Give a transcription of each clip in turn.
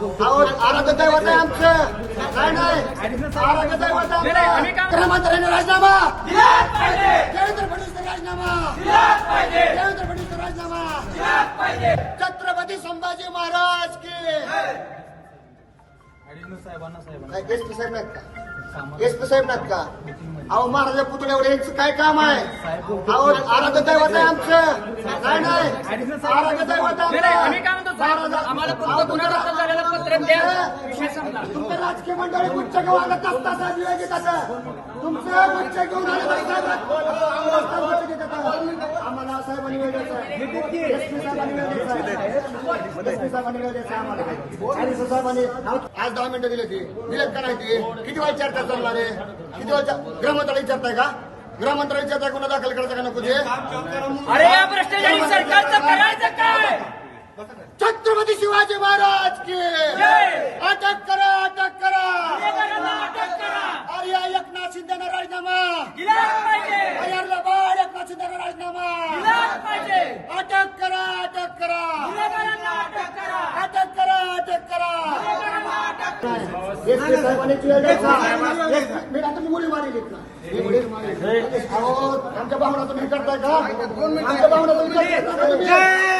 अहो, आराध्य दैवत आहे आमचं. नाही नाही. आराध्य दैवत आहे आमचं. गृहमंत्र्यांनी राजीनामा. देवेंद्र फडणवीस राजीनामा. देवेंद्र फडणवीस राजीनामा. छत्रपती संभाजी महाराज की. काय साहेब नाहीत का? साहेब नाहीत का? अहो महाराजा पुतळ्यावर यांचं काय काम आहे? अहो आराध्य दैवत आहे आमचं. नाही नाही. आराध्य दैवत आहे आम्ही काय आमचं. म्हणतो महाराजा- आम्हाला अहो, फक्त गुन्हा दाखल झालेलं पत्र द्या. विषय संपला. तुमचं राजकीय मंडळी गुच्छ घेऊन आलं तास तासात विवेक तुमचं गुच्छ घेऊन साहेब आम्हाला साहेबांनी वेळ द्यायचा आणि साहेबांनी आज दहा मिनिटं दिले ते दिलेत का नाही ते? किती वेळ चर्चा चालणार आहे? किती वेळ गृहमंत्री विचारताय का? गृहमंत्री विचारताय गुन्हा दाखल करायचा का नको ते? अरे या भ्रष्टाचारी सरकारचं करायचं काय? छत्रपती शिवाजी महाराज की! अटक करा अटक करा गुन्हेगारांना अटक करा अरे एकनाथ शिंदेना राजीनामा अय्यरला बाळ एकनाथ शिंदेना राजीनामा अटक करा अटक करा अटक करा अटक करा एक- मी आता आमच्या भावना तुम्ही करताय का आमच्या भावना तुम्ही करताय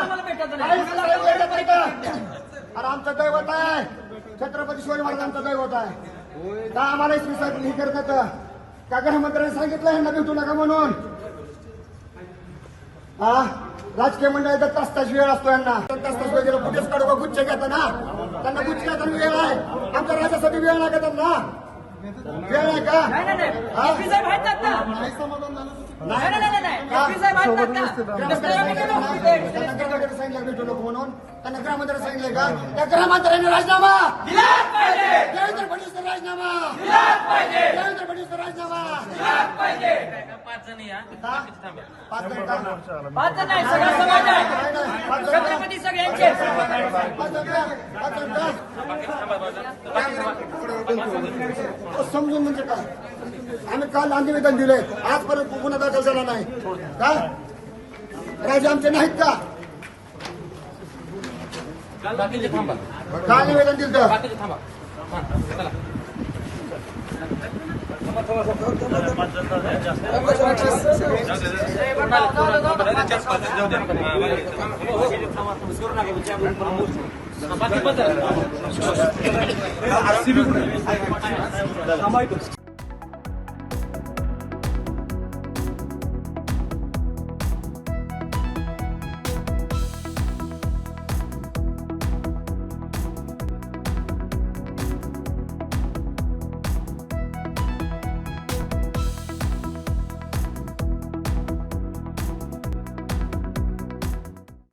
आम्हाला भेटत नाही. का? अरे आमचं दैवत आहे. छत्रपती शिवाजी महाराजांचं दैवत आहे. का आम्हाला पी साहेब हे करतात का गृहमंत्र्यांनी सांगितलं यांना भेटू नका म्हणून. हा? राजकीय मंडळाचा तास तास वेळ असतो यांना. तास तास वेळ गेला कुठेच काढू का गुच्छ घेता ना त्यांना गुच्छ घेताना वेळ आहे. आमच्या राजासाठी वेळ आहेत ना. आता. नाही नाही म्हणून त्यांना का त्या गृहमंत्र्यांनी राजीनामा देवेंद्र फडणवीस राजीनामा पाहिजे देवेंद्र फडणवीस राजीनामा पाच जण का? पाच जण नाही सगळा समाज आहे. नाही, नाही, पाच जण का? छत्रपती सगळ्यांचे. पाच जण का? पाच जण का? अहो, समजून म्हणजे काय? आम्ही काल निवेदन दिले आजपर्यंत गुन्हा दाखल झाला नाही. का? राजे आमचे नाहीत का? काल निवेदन दिलं थांबायचं